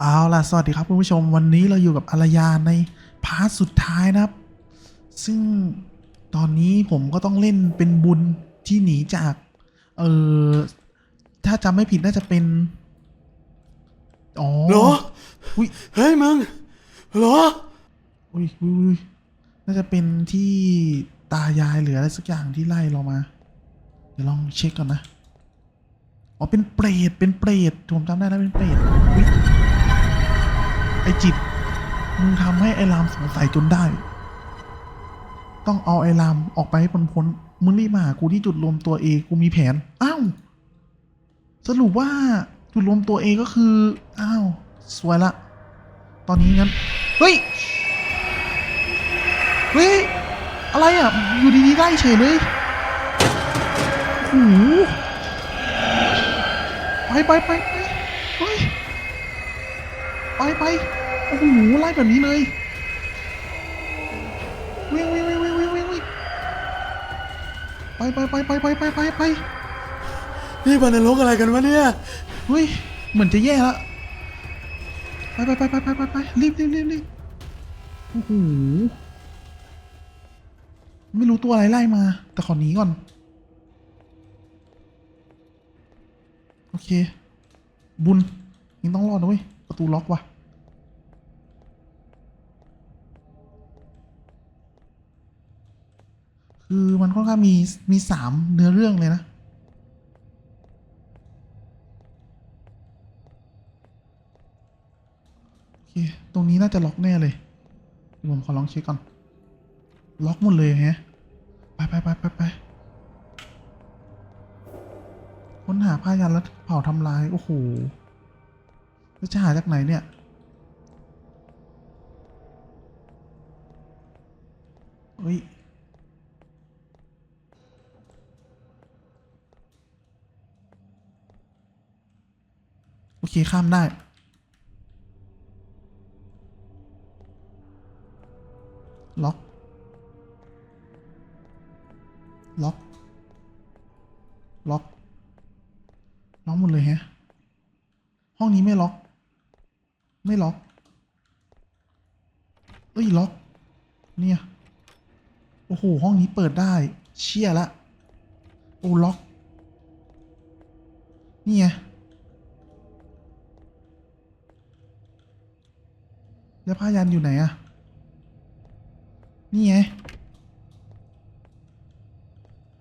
เอาล่ะ สวัสดีครับคุณผู้ชมวันนี้เราอยู่กับอารยาในพาร์ทสุดท้ายนะครับ ซึ่งตอนนี้ผมก็ต้องเล่นเป็นบุญที่หนีจาก เออถ้าจำไม่ผิดน่าจะเป็น อ๋อเหรออุ้ยเฮ้ยมึงเหรออุ้ยอุ้ยอุ้ยน่าจะเป็นที่ตายายหรืออะไรสักอย่างที่ไล่เรามา เดี๋ยวลองเช็คก่อนนะ อ๋อเป็นเปรตเป็นเปรตผมจำได้แล้วเป็นเปรตอุ๊ยไอจิต มึงทำให้ไอรามสงสัยจนได้ ต้องเอาไอรามออกไปให้พ้นพ้นมึงรีบมาหากูที่จุดรวมตัวเอกูมีแผน อ้าว สรุปว่าจุดรวมตัวเอก็คือ อ้าว สวยละ ตอนนี้งั้น เฮ้ย เฮ้ย อะไรอะ อยู่ดีๆไล่เฉยเลยโอ้โหไปไปไปไปเฮ้ย ไปไปโอ้โหไล่แบบนี้เลยวิ่งวิ่งวิ่งวิ่งวิ่งวิ่งวิ่งไปไปไปไปไปไปไปไปนี่บันนรกอะไรกันวะเนี่ยเฮ้ยเหมือนจะแย่ละไปไปไปไปไปไปไปรีบรีบรีบรีบโอ้โหไม่รู้ตัวอะไรไล่มา แต่ขอหนีก่อน โอเค บุญยังต้องรอดนะเว้ย ประตูล็อกว่ะคือมันค่อนข้างมี มีสามเนื้อเรื่องเลยนะ โอเค ตรงนี้น่าจะล็อกแน่เลยเดี๋ยวผมขอลองเช็คก่อน ล็อกหมดเลยแฮะ ไปไปไปไปไปค้นหาผ้ายันแล้วเผาทำลาย โอ้โห แล้วจะหาจากไหนเนี่ย เฮ้ย โอเค ข้ามได้ล็อก ล็อก ล็อก ล็อกหมดเลยฮะ ห้องนี้ไม่ล็อก ไม่ล็อก เอ้ยล็อก เนี่ย โอ้โห ห้องนี้เปิดได้ เชี่ยละ โอ้ล็อก เนี่ไงแล้วผ้ายันอยู่ไหนอะนี่ไง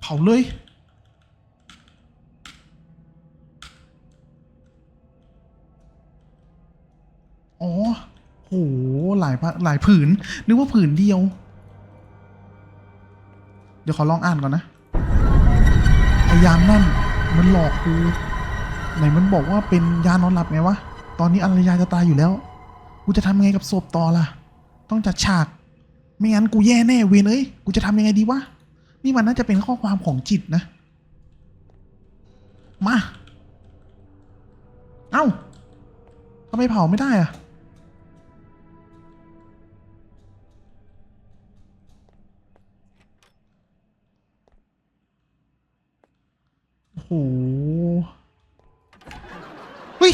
เผาเลย โหหลายผ้าหลายผืน นึกว่าผืนเดียว เดี๋ยวขอลองอ่านก่อนนะไอยามนั่นมันหลอกกูไหนมันบอกว่าเป็นยานอนหลับไงวะ ตอนนี้อารยาจะตายอยู่แล้ว กูจะทำยังไงกับศพต่อล่ะ ต้องจัดฉาก ไม่งั้นกูแย่แน่เวนเอ้ย กูจะทำยังไงดีวะ นี่มันน่าจะเป็นข้อความของจิตนะ มา เอ้าทำไมเผาไม่ได้อะ หเฮ้ย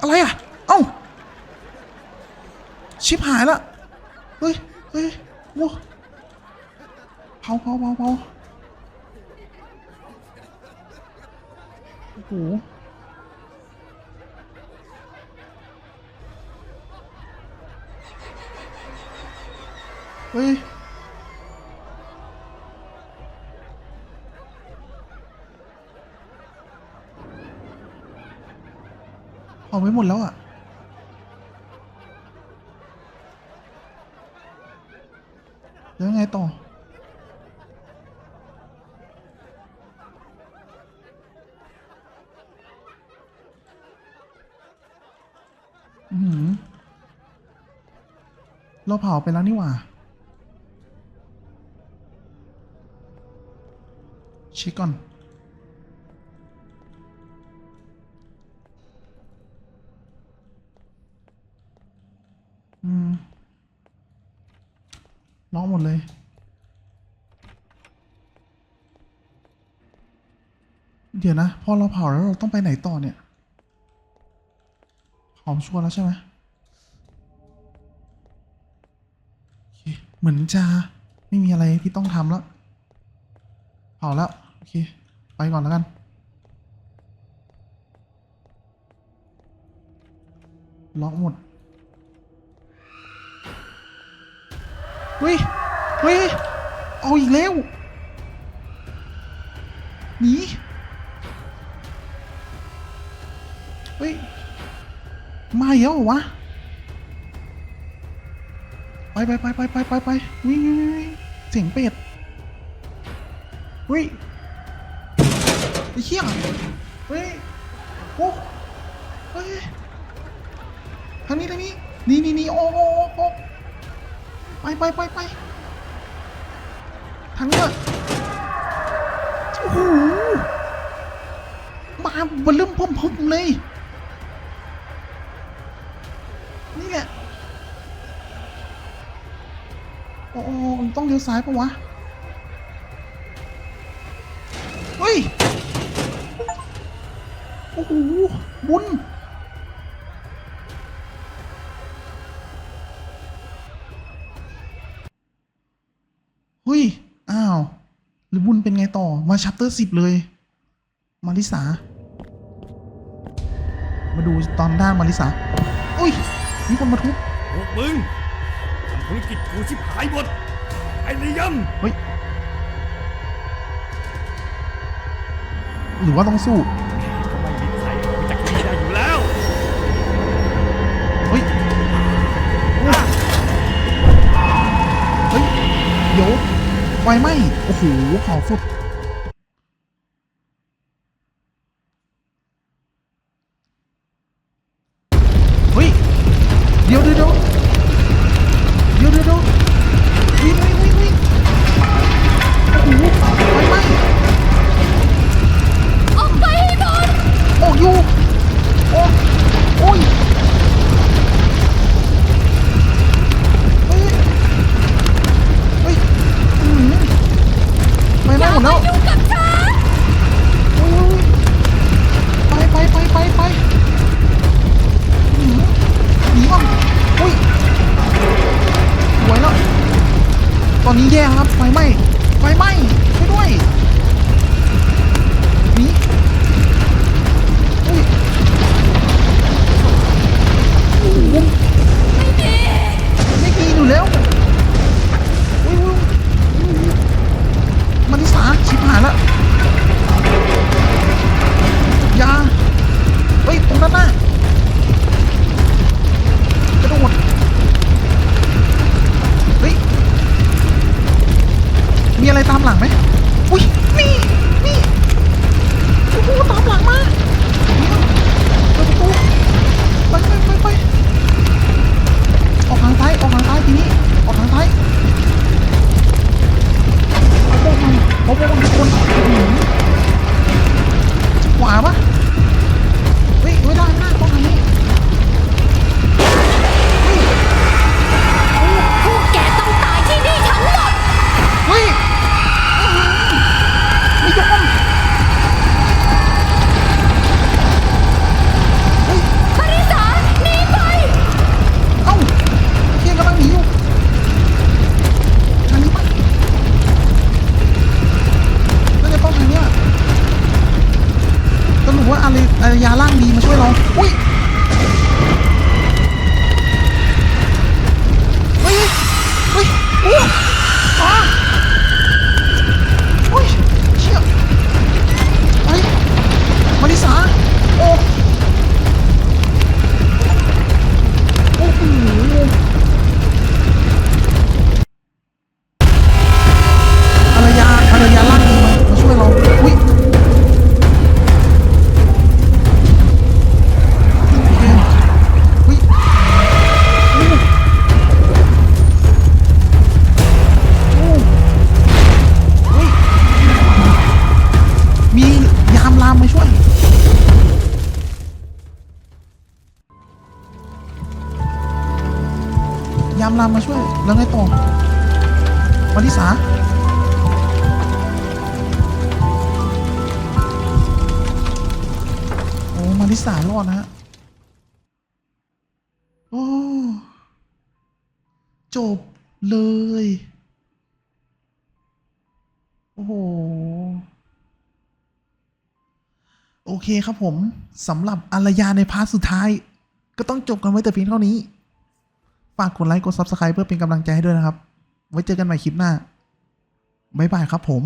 อะไรอะ เอ้า ชิบหายละ เฮ้ย เฮ้ยโว้เผาเผาเผาเผาโอ้โหเฮ้ย เผาไปหมดแล้วอะแล้วไงต่ออือหือเราเผาไปแล้วนี่หว่า เช็คก่อน หมดเลย เดี๋ยวนะ พอเราเผาแล้วเราต้องไปไหนต่อเนี่ยหอมชัวร์แล้วใช่ไหมเหมือนจะไม่มีอะไรที่ต้องทำแล้วเผาแล้วโอเค ไปก่อนแล้วกัน ล็อกหมดเฮ้ย เฮ้ย เอาอีกแล้ว หนี เฮ้ย มาแล้วเหรอวะ ไปไปไปไปไปไปไปวิ่งวิ่งเสียงเป็ด เฮ้ยไอ้เหี้ยเฮ้ยโอ้เฮ้ยทางนี้ทางนี้นี่นี่นี่โอ้โอ้โอ้ไปไปไปไป ทางนี้อะโอ้โหมาบนเริ่มพร้อมๆเลย นี่แหละโอ้โอ้ต้องเลี้ยวซ้ายปะวะ เฮ้ย โอ้โห บุญ เป็นไงต่อมาชัปเตอร์สิบเลย มาริสา มาดูตอนด้านมาริสา อุ้ย มีคนมาทุบพวกมึงทำธุรกิจกูชิบหายหมด ไอ้ระยเฮ้ย หรือว่าต้องสู้ำก็ไม่มีใครออกไปจากที่นี่ได้อยู่แล้ว เฮ้ย เฮ้ย เดี๋ยว ไฟไหม้โอ้โหขอฟุด อนนี้แย่ครับไฟไหม้ไฟไหม้ ยามรำมาช่วย แล้วไงต่อมาริสาโอ้มาริสารอดนะโอ้จบเลย โอ้โหโอเคครับผมสำหรับอารยาในพาร์ทสุดท้าย ก็ต้องจบกันไว้แต่เพียงเท่านี้ ฝากกดไลค์กด Subscribe เพื่อเป็นกำลังใจให้ด้วยนะครับ ไว้เจอกันใหม่คลิปหน้า บ๊ายบายครับผม